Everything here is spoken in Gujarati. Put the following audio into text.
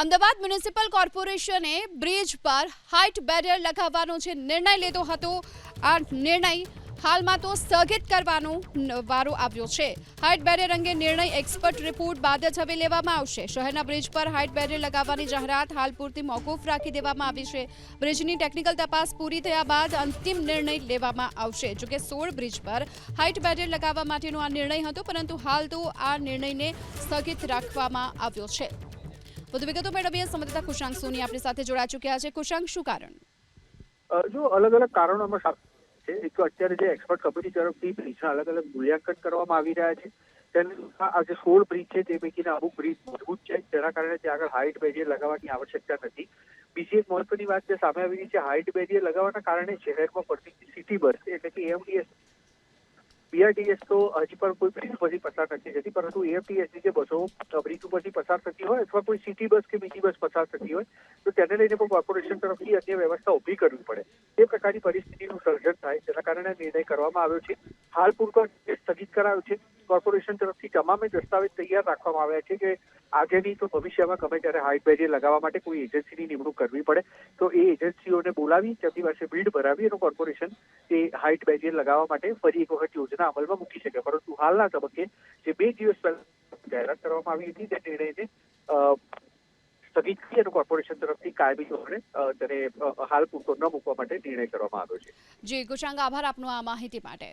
અમદાવાદ મ્યુનિસિપલ કોર્પોરેશને બ્રિજ પર હાઇટ બેરિયર લગાવવાનો જે નિર્ણય લીધો હતો, આ નિર્ણય હાલમાં તો સ્થગિત કરવાનો વારો આવ્યો છે. હાઇટ બેરિયર અંગે નિર્ણય એક્સપર્ટ રિપોર્ટ બાદ જ હવે લેવામાં આવશે. શહેરના બ્રિજ પર હાઇટ બેરિયર લગાવવાની જાહેરાત હાલ પૂરતી મોકૂફ રાખી દેવામાં આવી છે. બ્રિજની ટેકનિકલ તપાસ પૂરી થયા બાદ અંતિમ નિર્ણય લેવામાં આવશે. જોકે સોળ બ્રિજ પર હાઇટ બેરિયર લગાવવા માટેનો આ નિર્ણય હતો, પરંતુ હાલ તો આ નિર્ણયને સ્થગિત રાખવામાં આવ્યો છે. વધુ વિગતો મેળવીએ. સંવાદદાતા કુશાંક સોની આપણી સાથે જોડા ચૂક્યા છે. કુશાંક, શું કારણ? જો અલગ અલગ કારણોમાં છે. એક અત્યારે જે એક્સપર્ટ કમિટી તરફથી બ્રિજના અલગ અલગ મૂલ્યાંકન કરવામાં આવી રહ્યા છે. તેને આ જે સોળ બ્રિજ છે તે પૈકીના અમુક બ્રિજ મજબૂત છે. જેના કારણે ત્યાં આગળ હાઇટ બેરિયર લગાવવાની આવશ્યકતા નથી. બીજી એક મહત્વની વાત જે સામે આવી રહી છે હાઇટ બેરિયર લગાવવાના કારણે શહેરમાં પડતી સિટી બસ એટલે કે એમડીએસ બીઆરટીએસ તો હજી પણ કોઈ બ્રિજ પરથી પસાર નથી જતી પરંતુ એએફટીએસની જે બસો બ્રિજ ઉપરથી પસાર થતી હોય અથવા કોઈ સિટી બસ કે બીજી બસ પસાર થતી હોય, તો તેને લઈને પણ કોર્પોરેશન તરફથી અન્ય વ્યવસ્થા ઊભી કરવી પડે. તે પ્રકારની પરિસ્થિતિનું સર્જન થાય, જેના કારણે નિર્ણય કરવામાં આવ્યો છે. હાલ પૂરતો સ્થગિત કરાયો છે. કોર્પોરેશન તરફથી તમામે દસ્તાવેજ તૈયાર રાખવામાં આવ્યા છે કે આગળની તો ભવિષ્યમાં ગમે ત્યારે હાઇટ બેરિયર લગાવવા માટે કોઈ એજન્સીની નિમણૂક કરવી પડે. તો એ એજન્સીઓને બોલાવી તેમની પાસે બિલ્ડ ભરાવી અને કોર્પોરેશન એ હાઇટ બેરિયર લગાવવા માટે ફરી એક વખત યોજના અમલમાં મૂકી શકે. પરંતુ હાલના તબક્કે જે બે દિવસ પહેલા જાહેરાત કરવામાં આવી હતી, તે નિર્ણયને સ્થગિત કરી અને કોર્પોરેશન તરફથી કાયમી ધોરણે તેને હાલ પૂરતો ન મૂકવા માટે નિર્ણય કરવામાં આવ્યો છે. જી ગુશાંગ આભાર આપનો આ માહિતી માટે.